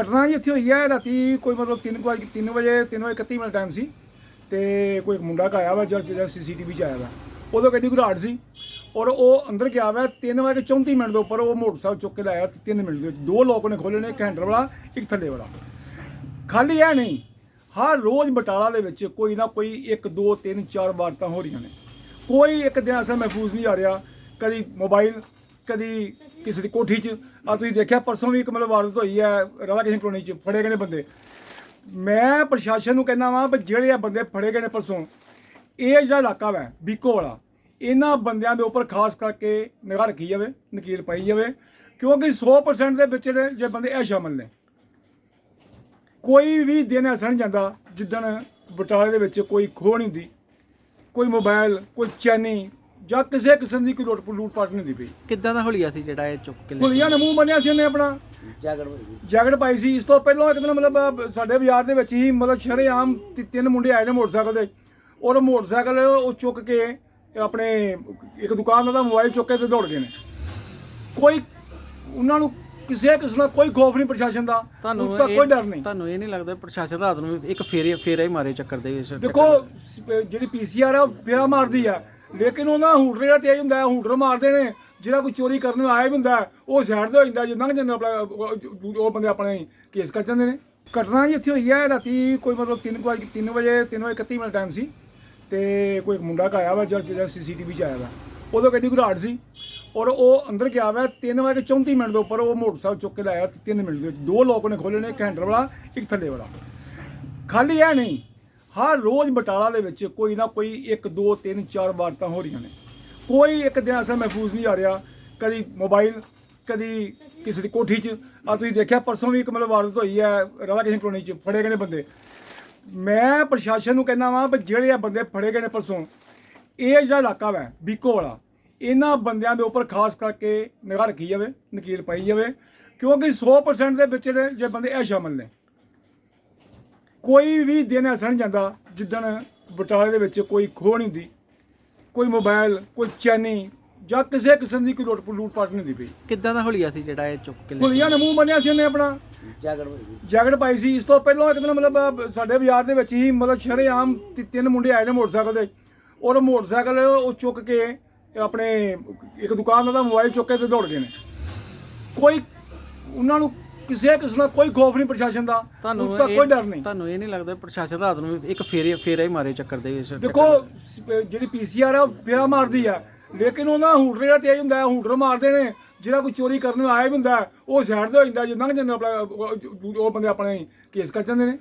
ਘਟਨਾ ਜੀ ਇੱਥੇ ਹੋਈ ਹੈ ਰਾਤੀ ਕੋਈ ਮਤਲਬ 3 ਵਜੇ 3 ਵਜੇ 3 ਵਜੇ 31 ਮਿੰਟ ਟਾਈਮ ਸੀ ਤੇ ਕੋਈ ਇੱਕ ਮੁੰਡਾ ਘਰ ਆਇਆ ਵਾ ਜਦ ਜਦ ਸੀਸੀਟੀਵੀ 'ਚ ਆਇਆ ਵਾ। ਉਦੋਂ ਗੱਡੀ ਘਰਾਟ ਸੀ ਔਰ ਉਹ ਅੰਦਰ ਗਿਆ ਵਾ 3 ਵਜੇ 34 ਮਿੰਟ ਦੇ ਉੱਪਰ ਉਹ ਮੋਟਰਸਾਈਕਲ ਚੁੱਕ ਕੇ ਲਾਇਆ 3 ਮਿੰਟ ਦੇ ਵਿੱਚ। ਦੋ ਲੋਕ ਨੇ ਖੋਲ੍ਹੇ ਨੇ, ਇੱਕ ਹੈਂਡਲ ਵਾਲਾ, ਇੱਕ ਥੱਲੇ ਵਾਲਾ। ਖਾਲੀ ਹੈ ਨਹੀਂ, ਹਰ ਰੋਜ਼ ਬਟਾਲਾ ਦੇ ਵਿੱਚ ਕੋਈ ਨਾ ਕੋਈ 1 2 3 4 ਵਾਰਤਾਂ ਹੋ ਰਹੀਆਂ ਨੇ। ਕੋਈ ਇੱਕ ਦਿਨ ਐਸਾ ਮਹਿਫੂਜ਼ ਨਹੀਂ ਆ ਰਿਹਾ। ਕਦੀ ਮੋਬਾਈਲ ਕਦੀ ਕਿਸੇ ਦੀ ਕੋਠੀ 'ਚ। ਆ ਤੁਸੀਂ ਦੇਖਿਆ, ਪਰਸੋਂ ਵੀ ਇੱਕ ਮਤਲਬ ਵਾਰਦਾਤ ਹੋਈ ਹੈ, ਰਾਧਾ ਕ੍ਰਿਸ਼ਨ ਕਲੋਨੀ 'ਚ, ਫੜੇ ਗਏ ਨੇ ਬੰਦੇ। ਮੈਂ ਪ੍ਰਸ਼ਾਸਨ ਨੂੰ ਕਹਿੰਦਾ ਵਾਂ ਵੀ ਜਿਹੜੇ ਆ ਬੰਦੇ ਫੜੇ ਗਏ ਨੇ ਪਰਸੋਂ, ਇਹ ਜਿਹੜਾ ਇਲਾਕਾ ਵਾ, ਬੀਕੋ ਵਾਲਾ, ਇਹਨਾਂ ਬੰਦਿਆਂ ਦੇ ਉੱਪਰ ਖਾਸ ਕਰਕੇ ਨਿਗਾਹ ਰੱਖੀ ਜਾਵੇ, ਨਕੀਲ ਪਾਈ ਜਾਵੇ, ਕਿਉਂਕਿ 100% ਦੇ ਵਿੱਚ ਜਿਹੜੇ ਬੰਦੇ ਇਹ ਸ਼ਾਮਲ ਨੇ। ਕੋਈ ਵੀ ਦਿਨ ਐਸਾ ਨਹੀਂ ਜਾਂਦਾ ਜਿੱਦਣ ਬਟਾਲੇ ਦੇ ਵਿੱਚ ਕੋਈ ਖੋਹ ਨਹੀਂ ਹੁੰਦੀ, ਕੋਈ ਮੋਬਾਈਲ ਕੋਈ ਚੈਨੀ ਜਾਂ ਕਿਸੇ ਕਿਸਮ ਦੀ ਕੋਈ ਲੁੱਟ ਲੂਟ ਪਾਟ ਨਹੀਂ ਹੁੰਦੀ ਪਈ। ਕਿੱਦਾਂ ਦਾ ਹੁਲੀਆ ਸੀ ਜਿਹੜਾ ਇਹ ਚੁੱਕ ਕੇ ਲੈ ਭੁਲੀਆਂ ਨੇ ਮੂੰਹ ਬੰਨਿਆ ਸੀ ਉਹਨੇ ਆਪਣਾ। ਜਾਗੜ ਹੋਈ ਜੈਕਟ ਪਾਈ ਸੀ। ਇਸ ਤੋਂ ਪਹਿਲਾਂ ਇੱਕ ਦਿਨ ਮਤਲਬ ਅਹ, ਸਾਡੇ ਬਾਜ਼ਾਰ ਦੇ ਵਿੱਚ ਹੀ ਮਤਲਬ ਸ਼ਰੇਆਮ ਤੀ- ਤਿੰਨ ਮੁੰਡੇ ਆਏ ਨੇ ਮੋਟਰਸਾਈਕਲ ਤੇ। ਔਰ ਮੋਟਰਸਾਈਕਲ ਉਹ ਚੁੱਕ ਕੇ ਆਪਣੇ ਇੱਕ ਦੁਕਾਨ ਦਾ ਮੋਬਾਈਲ ਚੁੱਕ ਕੇ ਤੇ ਦੌੜ ਗਏ ਨੇ। ਕੋਈ ਉਹਨਾਂ ਨੂੰ ਕਿਸੇ ਕਿਸਮ ਦਾ ਕੋਈ ਖੌਫ ਨਹੀਂ ਪ੍ਰਸ਼ਾਸਨ ਦਾ। ਤੁਹਾਨੂੰ ਉਸ ਦਾ ਇਹ- ਕੋਈ ਡਰ ਨਹੀਂ। ਤੁਹਾਨੂੰ ਇਹ ਨਹੀਂ ਲੱਗਦਾ ਪ੍ਰਸ਼ਾਸਨ ਰਾਤ ਨੂੰ ਵੀ ਇੱਕ ਫੇਰੇ ਫੇਰਾ ਹੀ ਮਾਰੇ ਚੱਕਰ ਦੇ ਵਿੱਚ। ਦੇਖੋ ਸ- ਜਿਹੜੀ ਪੀਸੀਆਰ ਆ ਉਹ ਫੇਰਾ ਮਾਰਦੀ ਆ। ਲੇਕਿਨ ਉਹਨਾਂ ਹੂਟਰ ਜਿਹੜਾ ਤੇਜ਼ ਹੁੰਦਾ ਹੈ ਹੂਟਰ ਮਾਰਦੇ ਨੇ ਜਿਹੜਾ ਕੋਈ ਚੋਰੀ ਕਰਨ ਨੂੰ ਆਇਆ ਵੀ ਹੁੰਦਾ ਹੈ, ਉਹ ਸਾਈਡ ਤੇ ਹੋ ਜਾਂਦਾ ਜੇ ਲੰਘ ਜਾਂਦਾ ਆਪਣਾ ਉਹ ਉਹ ਬੰਦੇ ਆਪਣੇ ਕੇਸ ਕਰ ਜਾਂਦੇ ਨੇ। ਘਟਨਾ ਜੀ ਇੱਥੇ ਹੋਈ ਹੈ ਰਾਤੀ ਕੋਈ ਮਤਲਬ 3 ਵਜੇ 3 ਵਜੇ 3 ਵਜੇ 31 ਮਿੰਟ ਟਾਈਮ ਸੀ ਤੇ ਕੋਈ ਇੱਕ ਮੁੰਡਾ ਘਰ ਆਇਆ ਵਾ ਜਦ ਜਦ ਸੀਸੀਟੀਵੀ 'ਚ ਆਇਆ ਵਾ। ਉਦੋਂ ਗੱਡੀ ਘਰਾਟ ਸੀ ਔਰ ਉਹ ਅੰਦਰ ਗਿਆ ਵਾ 3 ਵਜੇ 34 ਮਿੰਟ ਦੇ ਉੱਪਰ ਉਹ ਮੋਟਰਸਾਈਕਲ ਚੁੱਕ ਕੇ ਲਾਇਆ 3 ਮਿੰਟ ਦੇ ਵਿੱਚ। ਦੋ ਲੋਕ ਨੇ ਖੋਲ੍ਹੇ ਨੇ ਇੱਕ ਹੈਂਡਲ ਵਾਲਾ ਇੱਕ ਥੱਲੇ ਵਾਲਾ। ਖਾਲੀ ਹੈ ਨਹੀਂ। ਹਰ ਰੋਜ਼ ਬਟਾਲਾ ਦੇ ਵਿੱਚ ਕੋਈ ਨਾ ਕੋਈ 1 2 3 4 ਵਾਰਤਾਂ ਹੋ ਰਹੀਆਂ ਨੇ। ਕੋਈ ਇੱਕ ਦਿਨ ਐਸਾ ਮਹਿਫੂਜ਼ ਨਹੀਂ ਆ ਰਿਹਾ, ਕਦੀ ਮੋਬਾਈਲ, ਕਦੀ ਕਿਸੇ ਦੀ ਕੋਠੀ 'ਚ। ਆ ਤੁਸੀਂ ਦੇਖਿਆ, ਪਰਸੋਂ ਵੀ ਇੱਕ ਮਤਲਬ ਵਾਰਤ ਹੋਈ ਹੈ, ਰਾਧਾ ਕ੍ਰਿਸ਼ਨ ਕਲੋਨੀ 'ਚ, ਫੜੇ ਗਏ ਨੇ ਬੰਦੇ। ਮੈਂ ਪ੍ਰਸ਼ਾਸਨ ਨੂੰ ਕਹਿੰਦਾ ਵਾਂ ਵੀ ਜਿਹੜੇ ਆ ਬੰਦੇ ਫੜੇ ਗਏ ਨੇ ਪਰਸੋਂ, ਇਹ ਜਿਹੜਾ ਇਲਾਕਾ ਵਾ, ਬੀਕੋ ਵਾਲਾ, ਇਹਨਾਂ ਬੰਦਿਆਂ ਦੇ ਉੱਪਰ ਖਾਸ ਕਰਕੇ ਨਿਗਾਹ ਰੱਖੀ ਜਾਵੇ, ਨਕੀਲ ਪਾਈ ਜਾਵੇ, ਕਿਉਂਕਿ 100% ਦੇ ਵਿੱਚ ਜਿਹੜੇ ਬੰਦੇ ਇਹ ਸ਼ਾਮਲ ਨੇ। ਕੋਈ ਵੀ ਦਿਨ ਐਸਾ ਨਹੀਂ ਜਾਂਦਾ ਜਿੱਦਣ ਬਟਾਲੇ ਦੇ ਵਿੱਚ ਕੋਈ ਖੋਹ ਨਹੀਂ ਹੁੰਦੀ ਕੋਈ ਮੋਬਾਈਲ ਕੋਈ ਚੈਨੀ ਜਾਂ ਕਿਸੇ ਕਿਸਮ ਦੀ ਕੋਈ ਲੁੱਟ ਲੂਟ ਪਾਟ ਨਹੀਂ ਹੁੰਦੀ ਪਈ। ਕਿੱਦਾਂ ਦਾ ਹੁਲੀਆ ਸੀ ਜਿਹੜਾ ਇਹ ਚੁੱਕ ਕੇ ਲੈ ਭੁਲੀਆਂ ਨੇ ਮੂੰਹ ਬੰਨਿਆ ਸੀ ਉਹਨੇ ਆਪਣਾ। ਜਾਗੜ ਹੋਈ ਜੈਕਟ ਪਾਈ ਸੀ। ਇਸ ਤੋਂ ਪਹਿਲਾਂ ਇੱਕ ਦਿਨ ਮਤਲਬ ਅਹ, ਸਾਡੇ ਬਾਜ਼ਾਰ ਦੇ ਵਿੱਚ ਹੀ ਮਤਲਬ ਸ਼ਰੇਆਮ ਤੀ- ਤਿੰਨ ਮੁੰਡੇ ਆਏ ਨੇ ਮੋਟਰਸਾਈਕਲ ਤੇ। ਔਰ ਮੋਟਰਸਾਈਕਲ ਉਹ ਚੁੱਕ ਕੇ ਆਪਣੇ ਇੱਕ ਦੁਕਾਨ ਦਾ ਮੋਬਾਈਲ ਚੁੱਕ ਕੇ ਤੇ ਦੌੜ ਗਏ ਨੇ। ਕੋਈ ਉਹਨਾਂ ਨੂੰ ਕਿਸੇ ਕਿਸਮ ਦਾ ਕੋਈ ਖੌਫ ਨਹੀਂ ਪ੍ਰਸ਼ਾਸਨ ਦਾ ਤੁਹਾਨੂੰ ਉਸ ਦਾ ਕੋਈ ਡਰ ਨਹੀਂ। ਤੁਹਾਨੂੰ ਇਹ ਨਹੀਂ ਲੱਗਦਾ ਪ੍ਰਸ਼ਾਸਨ ਰਾਤ ਨੂੰ ਇੱਕ ਫੇਰੇ ਫੇਰਾ ਹੀ ਮਾਰੇ ਚੱਕਰ ਦੇ ਵਿੱਚ? ਦੇਖੋ ਜਿਹੜੀ ਪੀਸੀਆਰ ਆ ਉਹ ਫੇਰਾ ਮਾਰਦੀ ਆ। ਲੇਕਿਨ ਉਹਨਾਂ ਹੂਟਰ ਜਿਹੜਾ ਤੇਜ਼ ਹੁੰਦਾ ਹੈ ਹੂਟਰ ਮਾਰਦੇ ਨੇ। ਜਿਹੜਾ ਕੋਈ ਚੋਰੀ ਕਰਨ ਆਇਆ ਵੀ ਹੁੰਦਾ ਉਹ ਸਾਈਡ ਤੇ ਹੋ ਜਾਂਦਾ ਜੇ ਲੰਘ ਜਾਂਦਾ ਉਹ ਬੰਦੇ ਆਪਣੇ ਕੇਸ ਕਰ ਜਾਂਦੇ ਨੇ।